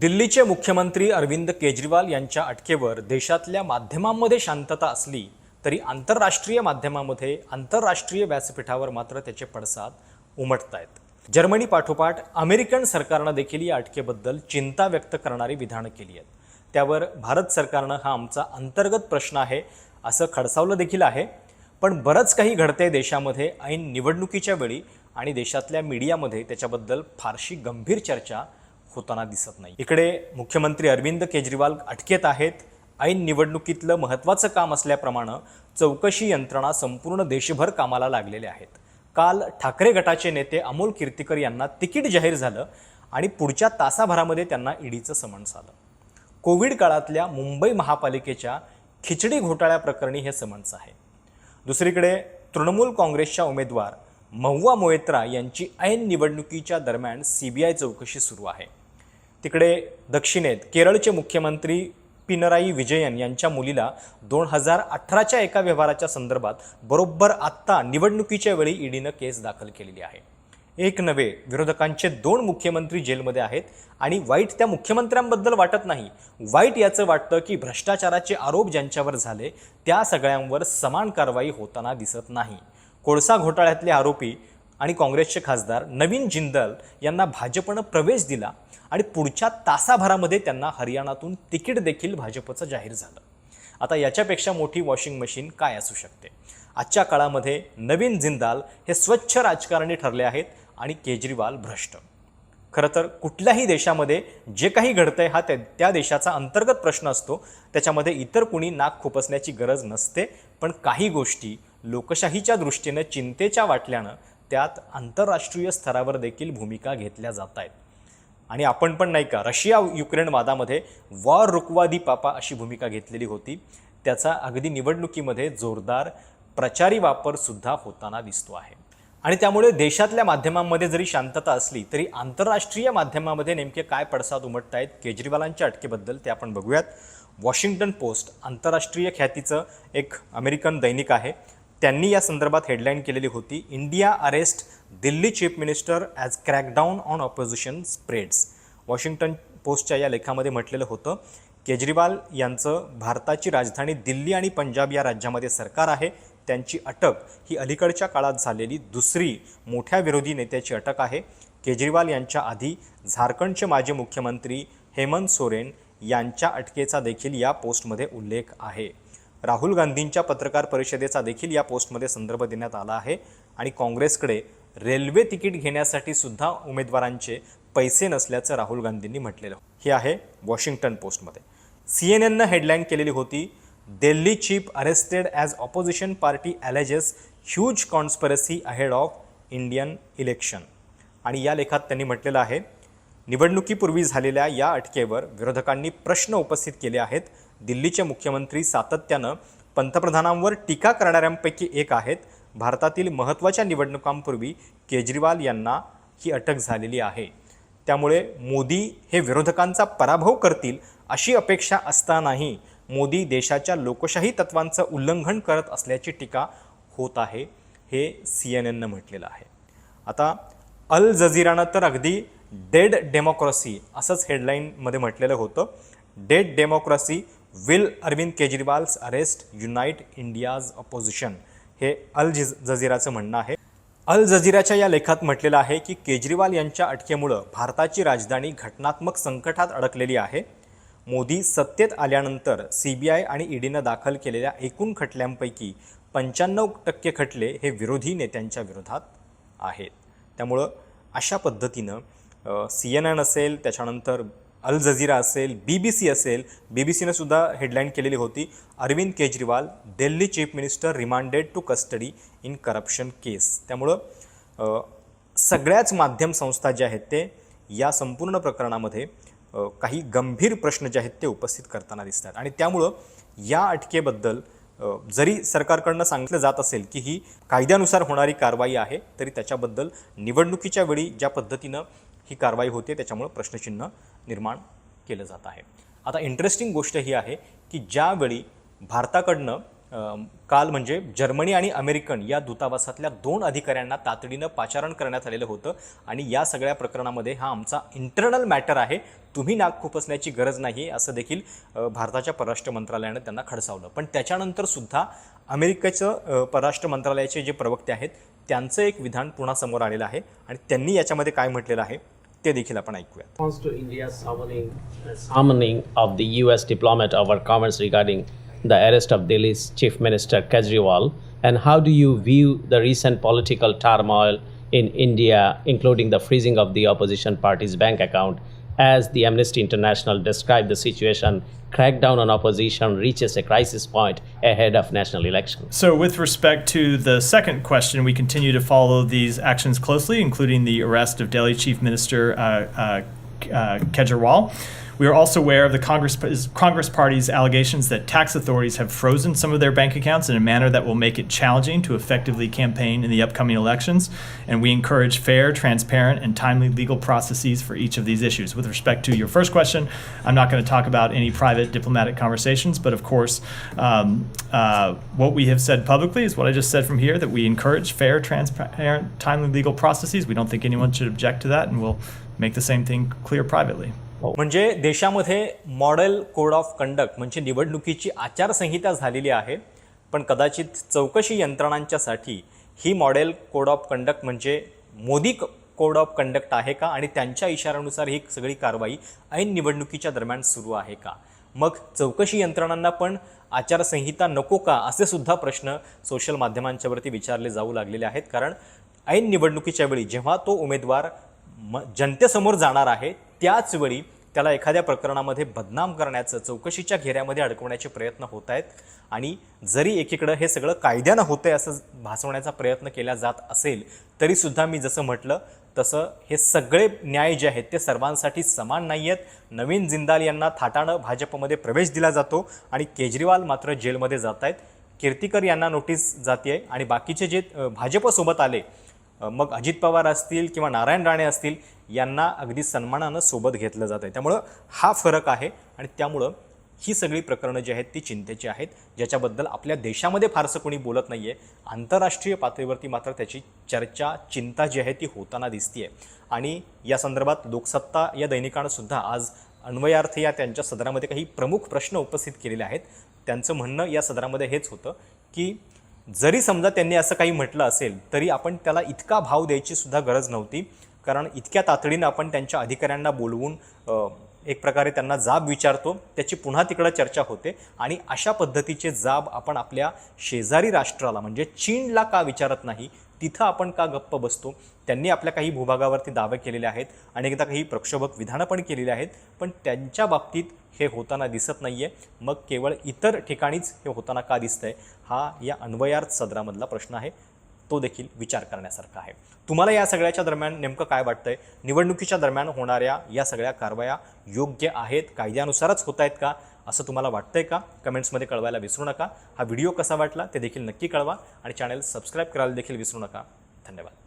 दिल्लीचे मुख्यमंत्री अरविंद केजरीवाल यांच्या अटकेवर देशातल्या माध्यमांमध्ये शांतता असली तरी आंतरराष्ट्रीय माध्यमामध्ये आंतरराष्ट्रीय व्यासपीठावर मात्र त्याचे पडसाद उमटत आहेत जर्मनी पाठोपाठ अमेरिकन सरकारनं देखील या अटकेबद्दल चिंता व्यक्त करणारी विधानं केली आहेत. त्यावर भारत सरकारनं हा आमचा अंतर्गत प्रश्न आहे असं खडसावलं देखील आहे. पण बरंच काही घडते देशामध्ये ऐन निवडणुकीच्या वेळी आणि देशातल्या मीडियामध्ये त्याच्याबद्दल फारशी गंभीर चर्चा होताना दिसत नाही. इकडे मुख्यमंत्री अरविंद केजरीवाल अटकेत आहेत. ऐन निवडणुकीतलं महत्त्वाचं काम असल्याप्रमाणे चौकशी यंत्रणा संपूर्ण देशभर कामाला लागलेल्या आहेत. काल ठाकरे गटाचे नेते अमोल कीर्तीकर यांना तिकीट जाहीर झालं आणि पुढच्या तासाभरामध्ये त्यांना ईडीचं समन्स आलं कोविड काळातल्या मुंबई महापालिकेच्या खिचडी घोटाळ्याप्रकरणी हे समन्स आहे. दुसरीकडे तृणमूल काँग्रेसच्या उमेदवार महुआ मोएत्रा यांची ऐन निवडणुकीच्या दरम्यान सीबीआय चौकशी सुरू आहे. तिकडे दक्षिणेत केरळचे मुख्यमंत्री पिनराई विजयन यांच्या मुलीला दोन हजार अठराच्या एका व्यवहाराच्या संदर्भात बरोबर आत्ता निवडणुकीच्या वेळी ईडीनं केस दाखल केलेली आहे. एक नव्हे विरोधकांचे दोन मुख्यमंत्री जेलमध्ये आहेत आणि वाईट त्या मुख्यमंत्र्यांबद्दल वाटत नाही. वाईट याचं वाटतं की भ्रष्टाचाराचे आरोप ज्यांच्यावर झाले त्या सगळ्यांवर समान कारवाई होताना दिसत नाही. कोळसा घोटाळ्यातले आरोपी आणि काँग्रेसचे खासदार नवीन जिंदल यांना भाजपनं प्रवेश दिला आणि पुढच्या तासाभरामध्ये त्यांना हरियाणातून तिकीट देखील भाजपचं जाहीर झालं. आता याच्यापेक्षा मोठी वॉशिंग मशीन काय असू शकते? आजच्या काळामध्ये नवीन जिंदाल हे स्वच्छ राजकारणी ठरले आहेत आणि केजरीवाल भ्रष्ट. खरं तर कुठल्याही देशामध्ये जे काही घडतंय हा त्या त्या देशाचा अंतर्गत प्रश्न असतो. त्याच्यामध्ये इतर कुणी नाक खुपसण्याची गरज नसते. पण काही गोष्टी लोकशाहीच्या दृष्टीनं चिंतेच्या वाटल्यानं त्यात आंतरराष्ट्रीय स्तरावर देखील भूमिका घेतल्या जात आहेत. आणि आपण पण नाही का रशिया युक्रेन वादामध्ये वॉर रुकवादी पापा अशी भूमिका घेतलेली होती. त्याचा अगदी निवडणुकीमध्ये जोरदार प्रचारी वापरसुद्धा होताना दिसतो आहे. आणि त्यामुळे देशातल्या माध्यमांमध्ये जरी शांतता असली तरी आंतरराष्ट्रीय माध्यमामध्ये नेमके काय पडसाद उमटत आहेत केजरीवालांच्या अटकेबद्दल ते आपण बघूयात. वॉशिंग्टन पोस्ट आंतरराष्ट्रीय ख्यातीचं एक अमेरिकन दैनिक आहे. त्यांनी या संदर्भात हेडलाईन केलेली होती India arrest Delhi chief minister as crackdown on opposition spreads Washington पोस्टच्या या लेखामध्ये म्हटलेलं होतं केजरीवाल यांचं भारताची राजधानी दिल्ली आणि पंजाब या राज्यामध्ये सरकार आहे. त्यांची अटक ही अलीकडच्या काळात झालेली दुसरी मोठ्या विरोधी नेत्याची अटक आहे. केजरीवाल यांच्या आधी झारखंडचे माजी मुख्यमंत्री हेमंत सोरेन यांच्या अटकेचा देखील या पोस्टमध्ये उल्लेख आहे. राहुल गांधींच्या पत्रकार परिषदेचा देखील या पोस्टमध्ये संदर्भ देण्यात आला आहे. आणि काँग्रेसकडे रेल्वे तिकीट घेण्यासाठी सुद्धा उमेदवारांचे पैसे नसल्याचं राहुल गांधींनी म्हटलेलं हे आहे वॉशिंग्टन पोस्टमध्ये. सी एन एननं हेडलाईन केलेली होती Delhi chief arrested as opposition party alleges huge conspiracy ahead of Indian election. आणि या लेखात त्यांनी म्हटलेलं आहे निवडणुकीपूर्वी झालेल्या या अटकेवर विरोधकांनी प्रश्न उपस्थित केले आहेत. दिल्लीचे मुख्यमंत्री सातत्यानं पंतप्रधानांवर टीका करणाऱ्यांपैकी एक आहेत. भारतातील महत्त्वाच्या निवडणुकांपूर्वी केजरीवाल यांना ही अटक झालेली आहे. त्यामुळे मोदी हे विरोधकांचा पराभव करतील अशी अपेक्षा असतानाही मोदी देशाच्या लोकशाही तत्वांचं उल्लंघन करत असल्याची टीका होत आहे हे सी एन एननं म्हटलेलं आहे. आता अल जझीरानं तर अगदी डेड डेमोक्रसी असंच हेडलाईनमध्ये म्हटलेलं होतं. Dead democracy will Arvind Kejriwal's arrest unite India's opposition हे अल जिज जझीराचं म्हणणं आहे. अल जझीराच्या या लेखात म्हटलेलं आहे की केजरीवाल यांच्या अटकेमुळं भारताची राजधानी घटनात्मक संकटात अडकलेली आहे. मोदी सत्तेत आल्यानंतर सी बी आय आणि ईडीनं दाखल केलेल्या एकूण खटल्यांपैकी पंच्याण्णव टक्के खटले हे विरोधी नेत्यांच्या विरोधात आहेत. त्यामुळं अशा पद्धतीनं सी एन एन असेल त्याच्यानंतर अल जझीरा असेल बी बी सी असेल बी बी सीनं सुद्धा हेडलाईन केलेली होती. Arvind Kejriwal Delhi chief minister remanded to custody in corruption case त्यामुळं सगळ्याच माध्यम संस्था ज्या आहेत ते या संपूर्ण प्रकरणामध्ये काही गंभीर प्रश्न जे आहेत ते उपस्थित करताना दिसतात. आणि त्यामुळं या अटकेबद्दल जरी सरकारकडनं सांगितलं जात असेल की ही कायद्यानुसार होणारी कारवाई आहे तरी त्याच्याबद्दल निवडणुकीच्या वेळी ज्या पद्धतीनं ही कारवाई होते त्याच्यामुळं प्रश्नचिन्ह निर्माण केलं जात आहे. आता इंटरेस्टिंग गोष्ट ही आहे की ज्यावेळी भारताकडनं काल म्हणजे जर्मनी आणि अमेरिकन या दूतावासातल्या दोन अधिकाऱ्यांना तातडीनं पाचारण करण्यात आलेलं होतं आणि या सगळ्या प्रकरणामध्ये हा आमचा इंटरनल मॅटर आहे तुम्ही नाक खुपसण्याची गरज नाही असं देखील भारताच्या परराष्ट्र मंत्रालयानं त्यांना खडसावलं. पण त्याच्यानंतर सुद्धा अमेरिकेचं परराष्ट्र मंत्रालयाचे जे प्रवक्ते आहेत त्यांचं एक विधान पुन्हा समोर आलेलं आहे आणि त्यांनी याच्यामध्ये काय म्हटलेलं आहे ते देखील आपण ऐकूयात response to India's summoning, summoning of the US diplomat over comments regarding the arrest of Delhi's Chief Minister Kejriwal? And how do you view the recent political turmoil in India, including the freezing of the opposition party's bank account? As the Amnesty International described the situation, crackdown on opposition reaches a crisis point ahead of national elections. So, with respect to the second question, we continue to follow these actions closely, including the arrest of Delhi Chief Minister uh, uh, uh, Kejriwal. We are also aware of the Congress, Congress Party's allegations that tax authorities have frozen some of their bank accounts in a manner that will make it challenging to effectively campaign in the upcoming elections. And we encourage fair, transparent, and timely legal processes for each of these issues. With respect to your first question, I'm not going to talk about any private diplomatic conversations, but of course, um, uh, what we have said publicly is what I just said from here that we encourage fair, transparent, timely legal processes. We don't think anyone should object to that, and we'll make the same thing clear privately. हो. म्हणजे देशामध्ये model code of conduct म्हणजे निवडणुकीची आचारसंहिता झालेली आहे पण कदाचित चौकशी यंत्रणांच्यासाठी ही मॉडेल कोड ऑफ कंडक्ट म्हणजे मोदी कोड ऑफ कंडक्ट आहे का आणि त्यांच्या इशाऱ्यानुसार ही सगळी कारवाई ऐन निवडणुकीच्या दरम्यान सुरू आहे का? मग चौकशी यंत्रणांना पण आचारसंहिता नको का? असे सुद्धा प्रश्न सोशल माध्यमांच्यावरती विचारले जाऊ लागलेले आहेत. कारण ऐन निवडणुकीच्या वेळी जेव्हा तो उमेदवार म जनतेसमोर जाणार आहे त्याचवेळी त्याला एखाद्या प्रकरणामध्ये बदनाम करण्याचं चौकशीच्या घेऱ्यामध्ये अडकवण्याचे प्रयत्न होत आहेत आणि जरी एकीकडं हे सगळं कायद्यानं होतं आहे असं भासवण्याचा प्रयत्न केला जात असेल तरीसुद्धा मी जसं म्हटलं तसं हे सगळे न्याय जे आहेत ते सर्वांसाठी समान नाही आहेत नवीन जिंदाल यांना थाटानं भाजपमध्ये प्रवेश दिला जातो आणि केजरीवाल मात्र जेलमध्ये जात आहेत कीर्तिकर यांना नोटीस जाते आहे आणि बाकीचे जे भाजपसोबत आले मग अजित पवार असतील किंवा नारायण राणे असतील यांना अगदी सन्मानानं सोबत घेतलं जात आहे. त्यामुळं हा फरक आहे आणि त्यामुळं ही सगळी प्रकरणं जी आहेत ती चिंतेची आहेत ज्याच्याबद्दल आपल्या देशामध्ये फारसं कोणी बोलत नाही आहे आंतरराष्ट्रीय पातळीवरती मात्र त्याची चर्चा चिंता जी आहे ती होताना दिसते आणि या संदर्भात लोकसत्ता या दैनिकानं सुद्धा आज अन्वयार्थ या त्यांच्या सदरामध्ये काही प्रमुख प्रश्न उपस्थित केलेले आहेत. त्यांचं म्हणणं या सदरामध्ये हेच होतं की जरी समजा त्यांनी असं काही म्हटलं असेल तरी आपण त्याला इतका भाव द्यायची सुद्धा गरज नव्हती. कारण इतक्या तातडीनं आपण त्यांच्या अधिकाऱ्यांना बोलवून एक प्रकारे त्यांना जाब विचारतो त्याची पुन्हा तिकडं चर्चा होते आणि अशा पद्धतीचे जाब आपण आपल्या शेजारी राष्ट्राला म्हणजे चीनला का विचारत नाही तिथं आपण का गप्प बसतो? त्यांनी आपल्या काही भूभागावरती दावे केलेले आहेत. अनेकदा काही प्रक्षोभक विधानं पण केलेली आहेत. पण त्यांच्या बाबतीत हे होताना दिसत नाही आहे मग केवळ इतर ठिकाणीच हे होताना का दिसतंय? हा या अन्वयार्थ सदरामधला प्रश्न आहे. तो देखील विचार करण्यासारखा आहे. तुम्हाला या सगळ्याच्या दरम्यान नेमकं काय वाटतंय? निवडणुकीच्या दरम्यान होणाऱ्या या सगळ्या कारवाया योग्य आहेत? कायद्यानुसारच होत आहेत का? असं तुम्हाला वाटतंय का? कमेंट्समध्ये कळवायला विसरू नका. हा व्हिडिओ कसा वाटला ते देखील नक्की कळवा आणि चॅनल सबस्क्राईब करायला देखील विसरू नका. धन्यवाद.